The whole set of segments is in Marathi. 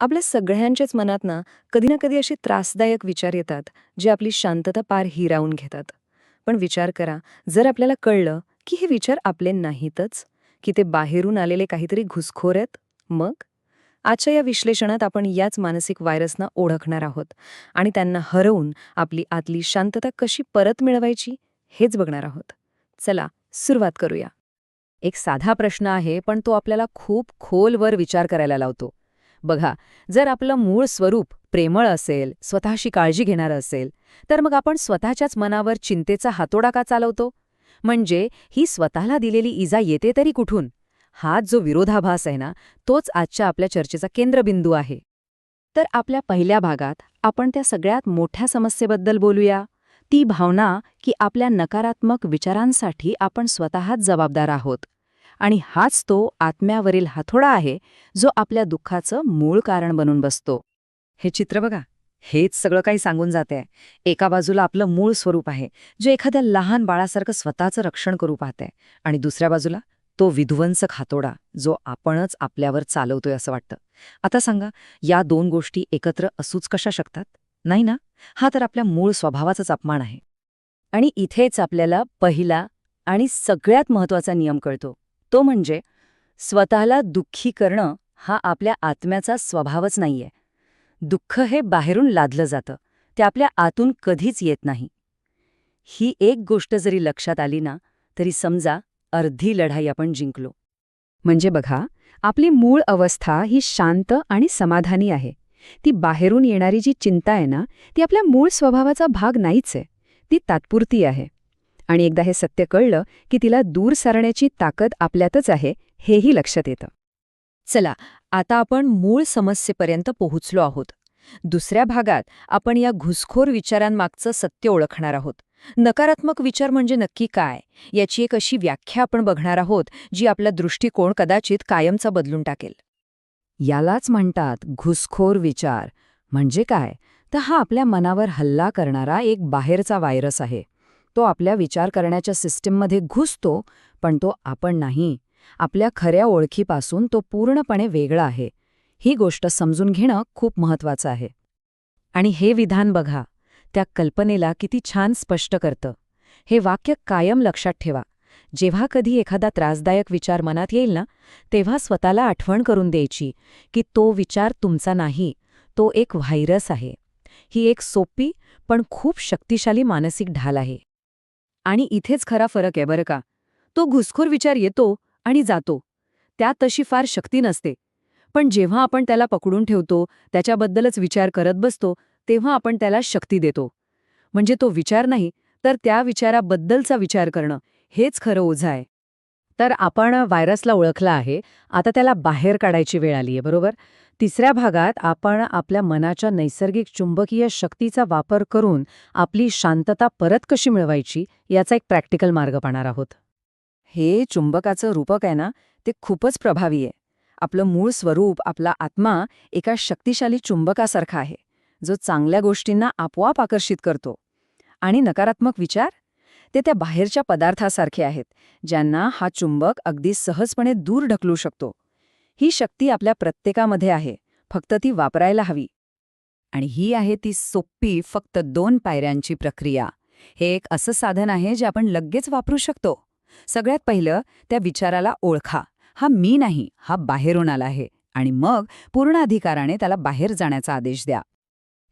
आपल्या सगळ्यांच्याच मनात ना कधी ना कधी असे त्रासदायक विचार येतात जे आपली शांतता पार हिरावून घेतात. पण विचार करा जर आपल्याला कळलं की हे विचार आपले नाहीतच की ते बाहेरून आलेले काहीतरी घुसखोर आहेत मग? आजच्या या विश्लेषणात आपण याच मानसिक व्हायरसना ओळखणार आहोत आणि त्यांना हरवून आपली आतली शांतता कशी परत मिळवायची हेच बघणार आहोत. चला सुरुवात करूया. एक साधा प्रश्न आहे पण तो आपल्याला खूप खोलवर विचार करायला लावतो. बघा जर आपलं मूळ स्वरूप प्रेमळ असेल स्वतःशी काळजी घेणारं असेल तर मग आपण स्वतःच्याच मनावर चिंतेचा हातोडा का चालवतो? म्हणजे ही स्वतःला दिलेली इजा येते तरी कुठून? हाच जो विरोधाभास आहे ना तोच आजच्या आपल्या चर्चेचा केंद्रबिंदू आहे. तर आपल्या पहिल्या भागात आपण त्या सगळ्यात मोठ्या समस्येबद्दल बोलूया. ती भावना की आपल्या नकारात्मक विचारांसाठी आपण स्वतःच जबाबदार आहोत. आणि हाच तो आत्म्यावरील हाथोडा आहे जो आपल्या दुःखाचं मूळ कारण बनून बसतो. हे चित्र बघा. हेच सगळं काही सांगून जाते एका बाजूला आपलं मूळ स्वरूप आहे जे एखाद्या लहान बाळासारखं स्वतःचं रक्षण करू पाहतंय. आणि दुसऱ्या बाजूला तो विध्वंसक हातोडा जो आपणच आपल्यावर चालवतोय असं वाटतं. आता सांगा या दोन गोष्टी एकत्र असूच कशा शकतात? नाही ना? हा तर आपल्या मूळ स्वभावाचाच अपमान आहे. आणि इथेच आपल्याला पहिला आणि सगळ्यात महत्त्वाचा नियम कळतो. तो म्हणजे स्वतःला दुःखी करणं हा आपल्या आत्म्याचा स्वभावच नाहीये. दुःख हे बाहेरून लादलं जातं ते आपल्या आतून कधीच येत नाही. ही एक गोष्ट जरी लक्षात आली ना तरी समजा अर्धी लढाई आपण जिंकलो. म्हणजे बघा आपली मूळ अवस्था ही शांत आणि समाधानी आहे. ती बाहेरून येणारी जी चिंता आहे ना ती आपल्या मूळ स्वभावाचा भाग नाहीच आहे. ती तात्पुरती आहे. आणि एकदा हे सत्य कळलं की तिला दूर सारण्याची ताकद आपल्यातच आहे हेही लक्षात येतं. चला आता आपण मूळ समस्येपर्यंत पोहोचलो आहोत. दुसऱ्या भागात आपण या घुसखोर विचारांमागचं सत्य ओळखणार आहोत. नकारात्मक विचार म्हणजे नक्की काय? याची एक अशी व्याख्या आपण बघणार आहोत जी आपला दृष्टिकोन कदाचित कायमचा बदलून टाकेल. यालाच म्हणतात घुसखोर विचार. म्हणजे काय? तर हा आपल्या मनावर हल्ला करणारा एक बाहेरचा व्हायरस आहे. तो आपल्या विचार करण्याच्या सिस्टीममध्ये घुसतो पण तो आपण नाही. आपल्या खऱ्या ओळखीपासून तो पूर्णपणे वेगळा आहे. ही गोष्ट समजून घेणं खूप महत्वाचं आहे. आणि हे विधान बघा त्या कल्पनेला किती छान स्पष्ट करतं. हे वाक्य कायम लक्षात ठेवा. जेव्हा कधी एखादा त्रासदायक विचार मनात येईल ना तेव्हा स्वतःला आठवण करून द्यायची की तो विचार तुमचा नाही तो एक व्हायरस आहे. ही एक सोपी पण खूप शक्तिशाली मानसिक ढाल आहे. आणि इथेच खरा फरक आहे बरं का. तो घुसखोर विचार येतो आणि जातो. त्यात तशी फार शक्ती नसते. पण जेव्हा आपण त्याला पकडून ठेवतो त्याच्याबद्दलच विचार करत बसतो तेव्हा आपण त्याला शक्ती देतो. म्हणजे तो विचार नाही तर त्या विचाराबद्दलचा विचार करणं हेच खरं ओझं आहे. तर आपण व्हायरसला ओळखला आहे आता त्याला बाहेर काढायची वेळ आली आहे बरोबर? तिसऱ्या भागात आपण आपल्या मनाच्या नैसर्गिक चुंबकीय शक्तीचा वापर करून आपली शांतता परत कशी मिळवायची याचा एक प्रॅक्टिकल मार्ग पाहणार आहोत. हे चुंबकाचं रूपक आहे ना ते खूपच प्रभावी आहे. आपलं मूळ स्वरूप आपला आत्मा एका शक्तिशाली चुंबकासारखा आहे जो चांगल्या गोष्टींना आपोआप आकर्षित करतो. आणि नकारात्मक विचार? ते त्या बाहेरच्या पदार्थासारखे आहेत ज्यांना हा चुंबक अगदी सहजपणे दूर ढकलू शकतो. ही शक्ती आपल्या प्रत्येकामध्ये आहे फक्त ती वापरायला हवी. आणि ही आहे ती सोपी फक्त दोन पायऱ्यांची प्रक्रिया. हे एक असं साधन आहे जे आपण लगेच वापरू शकतो. सगळ्यात पहिलं त्या विचाराला ओळखा. हा मी नाही हा बाहेरून आला आहे. आणि मग पूर्ण अधिकाराने त्याला बाहेर जाण्याचा आदेश द्या.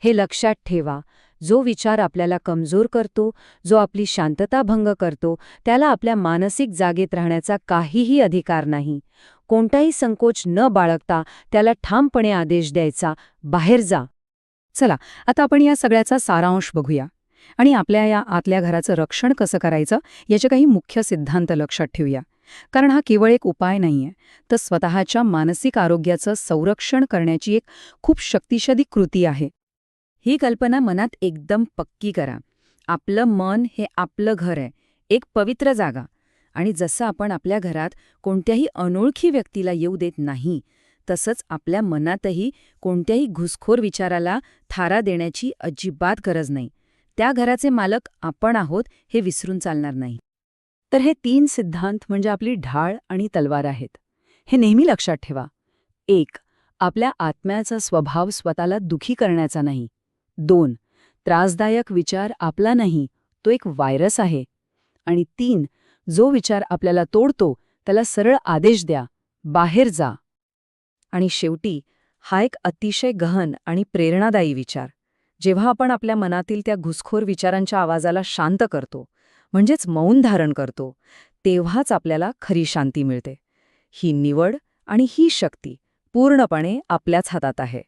हे लक्षात ठेवा जो विचार आपल्याला कमजोर करतो जो आपली शांतता भंग करतो त्याला आपल्या मानसिक जागेत राहण्याचा काहीही अधिकार नाही. कोणताही संकोच न बाळगता त्याला ठामपणे आदेश द्यायचा. बाहेर जा. चला आता आपण या सगळ्याचा सारांश बघूया. आणि आपल्या या आतल्या घराचं रक्षण कसं करायचं याचे काही मुख्य सिद्धांत लक्षात ठेवूया. कारण हा केवळ एक उपाय नाहीये तर स्वतःच्या मानसिक आरोग्याचं संरक्षण करण्याची एक खूप शक्तिशाली कृती आहे. ही कल्पना मनात एकदम पक्की करा. आपलं मन हे आपलं घर आहे. एक पवित्र जागा. आणि जसं आपण आपल्या घरात कोणत्याही अनोळखी व्यक्तीला येऊ देत नाही तसंच आपल्या मनातही कोणत्याही घुसखोर विचाराला थारा देण्याची अजिबात गरज नाही. त्या घराचे मालक आपण आहोत हे विसरून चालणार नाही. तर हे तीन सिद्धांत म्हणजे आपली ढाळ आणि तलवार आहेत. हे नेहमी लक्षात ठेवा. एक आपल्या आत्म्याचा स्वभाव स्वतःला दुखी करण्याचा नाही. दोन त्रासदायक विचार आपला नाही तो एक व्हायरस आहे. आणि तीन जो विचार आपल्याला तोडतो त्याला सरळ आदेश द्या बाहेर जा. आणि शेवटी हा एक अतिशय गहन आणि प्रेरणादायी विचार. जेव्हा आपण आपल्या मनातील त्या घुसखोर विचारांच्या आवाजाला शांत करतो म्हणजेच मौन धारण करतो तेव्हाच आपल्याला खरी शांती मिळते. ही निवड आणि ही शक्ती पूर्णपणे आपल्याच हातात आहे.